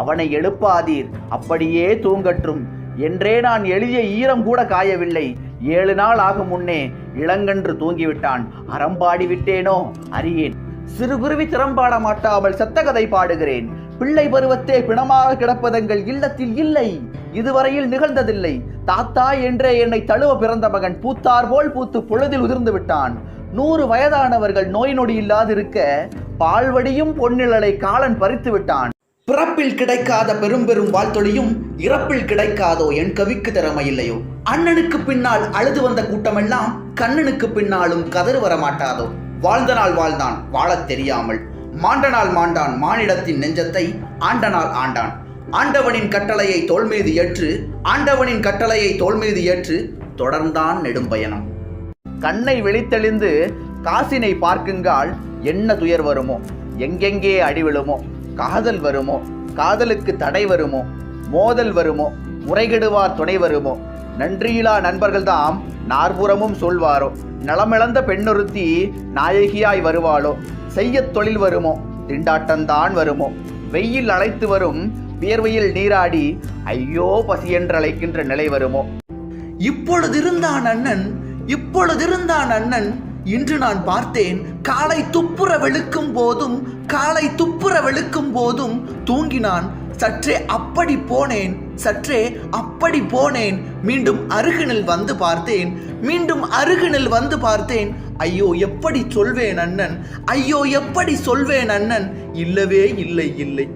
அவனை எழுப்பாதீர் அப்படியே தூங்கற்றும் என்றே நான் எழுதிய ஈரம் கூட காயவில்லை. ஏழு நாள் ஆகும் முன்னே இளங்கன்று தூங்கிவிட்டான். அறம்பாடி விட்டேனோ அறியேன். சிறுகுருவி திறம்பாட மாட்டாமல் செத்தகதை பாடுகிறேன். பிள்ளை பருவத்தே பிணமாக கிடப்பதங்கள் இல்லத்தில் இல்லை. இதுவரையில் நிகழ்ந்ததில்லை. தாத்தா என்றே என்னை தழுவ பிறந்த மகன் பூத்தார் போல் பூத்து பொழுதில் உதிர்ந்து விட்டான். நூறு வயதானவர்கள் நோய் நொடி இல்லாதிருக்க பால்வடியும் பொன்னிழலை காலன் பறித்து விட்டான். பிறப்பில் கிடைக்காத பெரும் பெரும் வாழ்த்தொழியும் இறப்பில் கிடைக்காதோ என் கவிக்கு திறமை இல்லையோ அண்ணனுக்கு பின்னால் அழுது வந்த கூட்டமெல்லாம் கண்ணனுக்கு பின்னாலும் கதறு வர மாட்டாதோ. வாழ்ந்த நாள் வாழ்ந்தான் வாழத் தெரியாமல். மாண்டனால் மாண்டான் மானிடத்தின் நெஞ்சத்தை ஆண்டனால் ஆண்டான். ஆண்டவனின் கட்டளையை தோல்மீது ஏற்று ஆண்டவனின் கட்டளையை தோல்மீது ஏற்று தொடர்ந்தான் நெடும்பயணம். கண்ணை வெளித்தெளிந்து காசினை பார்க்குங்கால் என்ன துயர் வருமோ? எங்கெங்கே அடி விழுமோ? காதல் வருமோ? காதலுக்கு தடை வருமோ? மோதல் வருமோ? முறைகெடுவார் துணை வருமோ? நன்றியிலா நண்பர்கள்தாம் நாற்புறமும் சொல்வாரோ? நலமிழந்த பெண்ணொருத்தி நாயகியாய் வருவாளோ? செய்யத் தொழில் வருமோ? திண்டாட்டம்தான் வருமோ? வெயில் அழைத்து வரும் வியர்வையில் நீராடி ஐயோ பசி என்று அழைக்கின்ற நிலை வருமோ? இப்பொழுதிருந்தான் அண்ணன் இப்பொழுதிருந்தான் அண்ணன் இன்று நான் பார்த்தேன் காலை துப்புர வெளுக்கும் போதும் காலை துப்புர வெளுக்கும் போதும் தூங்கினான். சற்றே அப்படி போனேன் சற்றே அப்படி போனேன். மீண்டும் அருகினில் வந்து பார்த்தேன் மீண்டும் அருகினில் வந்து பார்த்தேன். ஐயோ எப்படி சொல்வேன் அண்ணன் ஐயோ எப்படி சொல்வேன் அண்ணன்? இல்லவே இல்லை இல்லை.